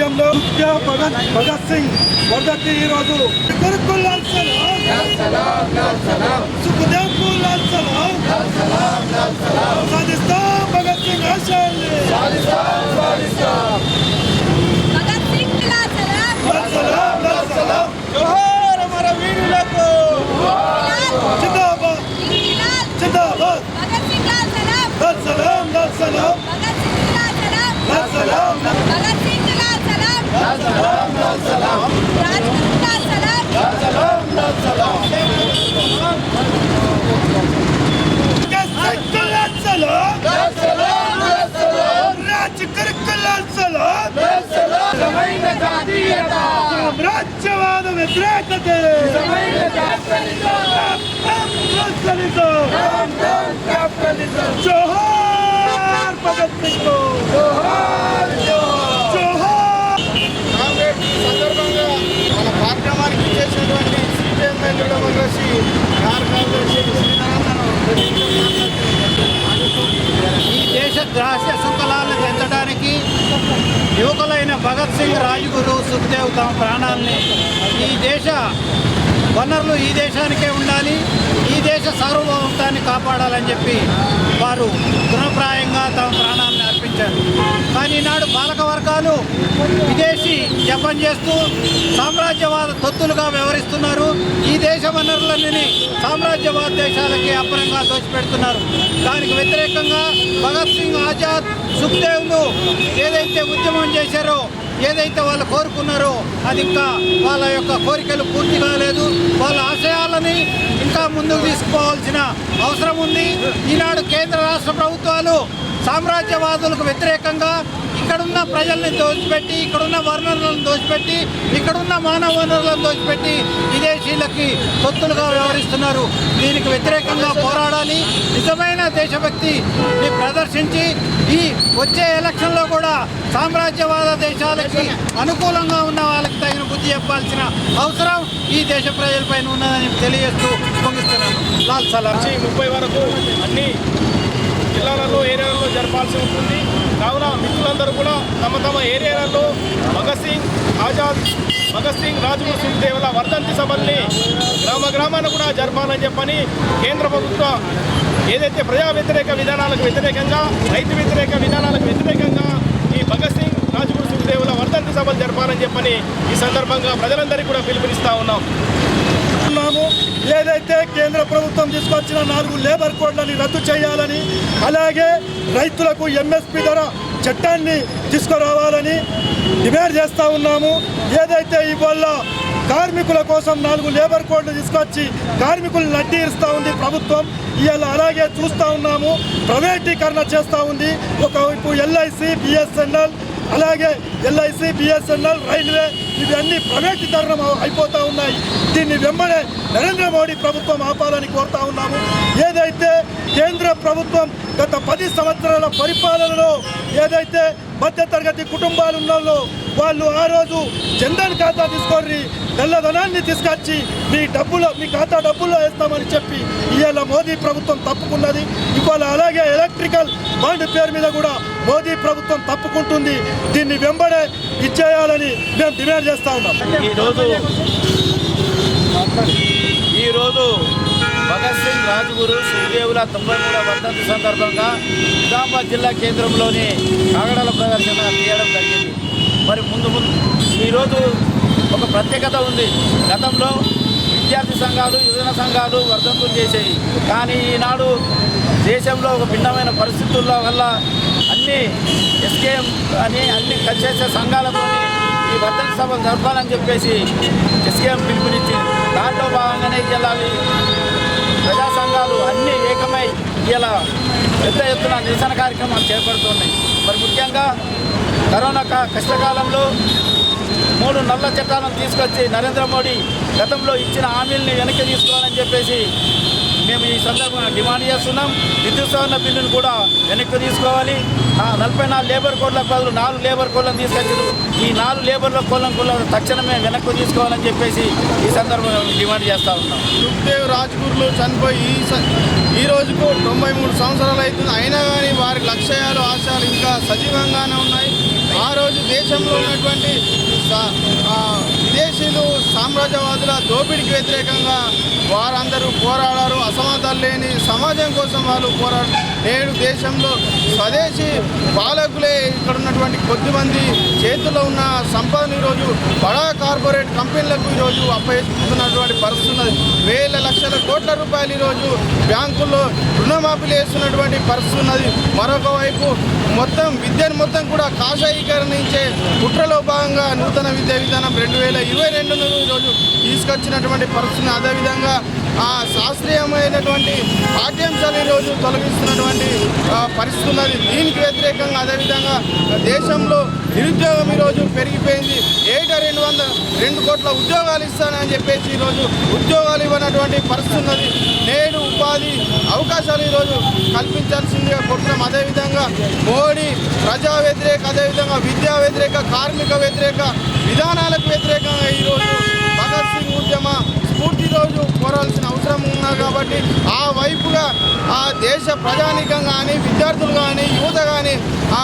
ఆధ్వర్యంలో భగత్ భగత్ సింగ్ వర్ధంతి ఈ రోజు గురుకుల్ లాల్ సలాం. సుఖదేవ్కు లాల్ సలాం. భగత్ సింగ్ ఆశయాల్ని. సామ్రాజ్యవాద వ్యతిరేకತೆ జోహార్ భగత్ సింగ్ జోహార్ జోహార్ సందర్భంగా మన కార్యక్రమానికి చేసినటువంటి సిపిఎం మండలి కార్యదర్శి ఈ దేశ రాష్ట్ర సుఖలాలను పెంచడానికి యువకులైన భగత్ సింగ్ రాజ్గురు సుఖదేవ్ తమ ప్రాణాలని ఈ దేశ వనరులు ఈ దేశానికే ఉండాలి ఈ దేశ సార్వభౌమత్వాన్ని కాపాడాలని చెప్పి వారు తృణప్రాయంగా తమ ప్రాణాలను అర్పించారు కానీ ఈనాడు పాలక వర్గాలు విదేశీ జపం చేస్తూ సామ్రాజ్యవాద తొత్తులుగా వ్యవహరిస్తున్నారు. ఈ దేశ వనరులన్నీ సామ్రాజ్యవాద దేశాలకి అప్పరంగా దోచిపెడుతున్నారు. దానికి వ్యతిరేకంగా భగత్ సింగ్ ఆజాద్ సుఖ్దేవ్లు ఏదైతే ఉద్యమం చేశారో ఏదైతే వాళ్ళు కోరుకున్నారో అది ఇంకా వాళ్ళ యొక్క కోరికలు పూర్తి కాలేదు. వాళ్ళ ఆశయాలని ఇంకా ముందుకు తీసుకోవాల్సిన అవసరం ఉంది. ఈనాడు కేంద్ర రాష్ట్ర ప్రభుత్వాలు సామ్రాజ్యవాదులకు వ్యతిరేకంగా ఇక్కడున్న ప్రజల్ని దోచిపెట్టి ఇక్కడున్న వనరులను దోచిపెట్టి ఇక్కడున్న మానవ వనరులను దోచిపెట్టి విదేశీలకి సొత్తులుగా వ్యవహరిస్తున్నారు. దీనికి వ్యతిరేకంగా పోరాడాలి. నిజమైన దేశభక్తి ప్రదర్శించి ఈ వచ్చే ఎలక్షన్లో కూడా సామ్రాజ్యవాద దేశాలకి అనుకూలంగా ఉన్న వాళ్ళకి తగిన బుద్ధి చెప్పాల్సిన అవసరం ఈ దేశ ప్రజలపైన ఉన్నదని తెలియజేస్తూ ముగిస్తున్నాను. లాల్ సలాం. ముప్పై వరకు అన్ని జిల్లాలలో ఏరియాలలో జరపాల్సి ఉంటుంది. కావున మిత్రులందరూ కూడా తమ తమ ఏరియాలలో భగత్ సింగ్ ఆజాద్ భగత్ సింగ్ రాజుగురు సుఖదేవుల వర్ధంతి సభల్ని గ్రామ గ్రామాన కూడా జరపాలని చెప్పని కేంద్ర ప్రభుత్వ ఏదైతే ప్రజా వ్యతిరేక విధానాలకు వ్యతిరేకంగా రైతు వ్యతిరేక విధానాలకు వ్యతిరేకంగా ఈ భగత్ సింగ్ రాజ్పూర్ సింగ్ దేవుల వర్ధంతి సభలు జరపాలని చెప్పని ఈ సందర్భంగా ప్రజలందరికీ కూడా పిలుపునిస్తా ఉన్నాం. చేస్తున్నాము ఏదైతే కేంద్ర ప్రభుత్వం తీసుకొచ్చిన నాలుగు లేబర్ కోడ్లని రద్దు చేయాలని అలాగే రైతులకు ఎంఎస్పి ధర చట్టాన్ని తీసుకురావాలని డిమాండ్ చేస్తూ ఉన్నాము. ఏదైతే ఇవాళ కార్మికుల కోసం నాలుగు లేబర్ కోడ్లు తీసుకొచ్చి కార్మికులను ఇస్తూ ఉంది ప్రభుత్వం. ఇవాళ అలాగే చూస్తూ ఉన్నాము. ప్రైవేటీకరణ చేస్తూ ఉంది. ఒకవైపు ఎల్ఐసి బిఎస్ఎన్ఎల్ అలాగే ఎల్ఐసి బిఎస్ఎన్ఎల్ రైల్వే ఇవన్నీ ప్రైవేటీకరణ అయిపోతూ ఉన్నాయి. దీన్ని వెంబడే నరేంద్ర మోడీ ప్రభుత్వం ఆపాలని కోరుతా ఉన్నాము. ఏదైతే కేంద్ర ప్రభుత్వం గత పది సంవత్సరాల పరిపాలనలో ఏదైతే మధ్యతరగతి కుటుంబాలు ఉన్న వాళ్ళు ఆ రోజు జన్ధన్ ఖాతా తీసుకొని తెల్లధనాన్ని తీసుకొచ్చి మీ డబ్బులో మీ ఖాతా డబ్బుల్లో వేస్తామని చెప్పి ఇవాళ మోదీ ప్రభుత్వం తప్పుకున్నది. ఇవాళ అలాగే ఎలక్ట్రికల్ బాండ్ పేరు మీద కూడా మోదీ ప్రభుత్వం తప్పుకుంటుంది. దీన్ని వెంబడే ఇచ్చేయాలని మేము డిమాండ్ చేస్తా ఉన్నాం. ఈరోజు ఈరోజు భగత్ సింగ్ రాజ్గురు శ్రీదేవుల తొంభై మూడవ వర్ధంతి సందర్భంగా నిజామాబాద్ జిల్లా కేంద్రంలోని కాగడాల ప్రదర్శన తీయడం జరిగింది. మరి ముందు ముందు ఈరోజు ఒక ప్రత్యేకత ఉంది. గతంలో విద్యార్థి సంఘాలు యువజన సంఘాలు వర్ధంతులు చేసేవి. కానీ ఈనాడు దేశంలో ఒక భిన్నమైన పరిస్థితుల వల్ల అన్ని ఎస్కేఎం అని అన్ని కలిసేసే సంఘాలతో ఈ వర్ధంతి సభలు జరపాలని చెప్పేసి ఎస్కేఎం పిలుపునిచ్చింది. దాంట్లో భాగంగానే ఇలా ప్రజా సంఘాలు అన్నీ ఏకమై ఇలా పెద్ద ఎత్తున నిరసన కార్యక్రమాలు చేపడుతున్నాయి. మరి ముఖ్యంగా కరోనా కష్టకాలంలో మూడు నల్ల చట్టాలను తీసుకొచ్చి నరేంద్ర మోడీ గతంలో ఇచ్చిన హామీల్ని వెనక్కి తీసుకోవాలని చెప్పేసి మేము ఈ సందర్భంగా డిమాండ్ చేస్తున్నాం. విద్యుత్ సవరణ బిల్లును కూడా వెనక్కి తీసుకోవాలి. నలభై నాలుగు లేబర్ కోడ్లకు బదులు నాలుగు లేబర్ కోళ్ళను తీసుకొచ్చారు. ఈ నాలుగు లేబర్ల కోళ్ళను కూడా తక్షణమే వెనక్కి తీసుకోవాలని చెప్పేసి ఈ సందర్భంగా డిమాండ్ చేస్తూ ఉన్నాం. సుఖ్దేవ్ రాజ్గురులు చనిపోయి ఈ స- ఈ రోజుకు తొంభై మూడు సంవత్సరాలు అవుతుంది. అయినా కానీ వారి లక్ష్యాలు ఆశయాలు ఇంకా సజీవంగానే ఉన్నాయి. ఆ రోజు దేశంలో ఉన్నటువంటి విదేశీయులు సామ్రాజ్యవాదుల దోపిడీకి వ్యతిరేకంగా వారందరూ పోరాడారు. అసమానతలు లేని సమాజం కోసం వాళ్ళు పోరాడు నేడు దేశంలో స్వదేశీ పాలకులే ఇక్కడ ఉన్నటువంటి కొద్దిమంది చేతిలో ఉన్న సంపదను ఈరోజు బడా కార్పొరేట్ కంపెనీలకు ఈరోజు అప్పగిస్తున్నటువంటి పరిస్థితి ఉన్నది. వేల లక్షల కోట్ల రూపాయలు ఈరోజు బ్యాంకుల్లో రుణమాఫీలు వేస్తున్నటువంటి పరిస్థితి ఉన్నది. మరొక వైపు మొత్తం విద్యను మొత్తం కూడా కాషాయీకరణించే కుట్రలో భాగంగా నూతన విద్యా విధానం రెండు వేల ఇరవై రెండును ఈరోజు తీసుకొచ్చినటువంటి పరిస్థితి అదేవిధంగా ఆ శాస్త్రీయమైనటువంటి పాఠ్యాంశాలు ఈరోజు తొలగిస్తున్నటువంటి పరిస్థితి ఉన్నది. దీనికి వ్యతిరేకంగా అదేవిధంగా దేశంలో నిరుద్యోగం ఈరోజు పెరిగిపోయింది. ఏటా రెండు వందల రెండు కోట్ల ఉద్యోగాలు ఇస్తానని చెప్పేసి ఈరోజు ఉద్యోగాలు ఇవ్వనటువంటి పరిస్థితి ఉన్నది. నేడు ఉపాధి అవకాశాలు ఈరోజు కల్పించాల్సిందిగా కొట్టడం అదేవిధంగా మోడీ ప్రజా వ్యతిరేక అదేవిధంగా విద్యా వ్యతిరేక కార్మిక వ్యతిరేక విధానాలకు వ్యతిరేకంగా ఈరోజు భగత్ సింగ్ ఉద్యమ పూర్తి రోజు కోరాల్సిన అవసరం ఉన్నారు కాబట్టి ఆ వైపుగా ఆ దేశ ప్రజానీకం కానీ విద్యార్థులు కానీ యువత కానీ ఆ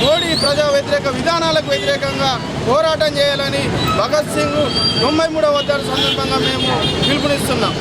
మోడీ ప్రజా వ్యతిరేక విధానాలకు వ్యతిరేకంగా పోరాటం చేయాలని భగత్ సింగ్ తొంభై మూడవ సందర్భంగా మేము పిలుపునిస్తున్నాం.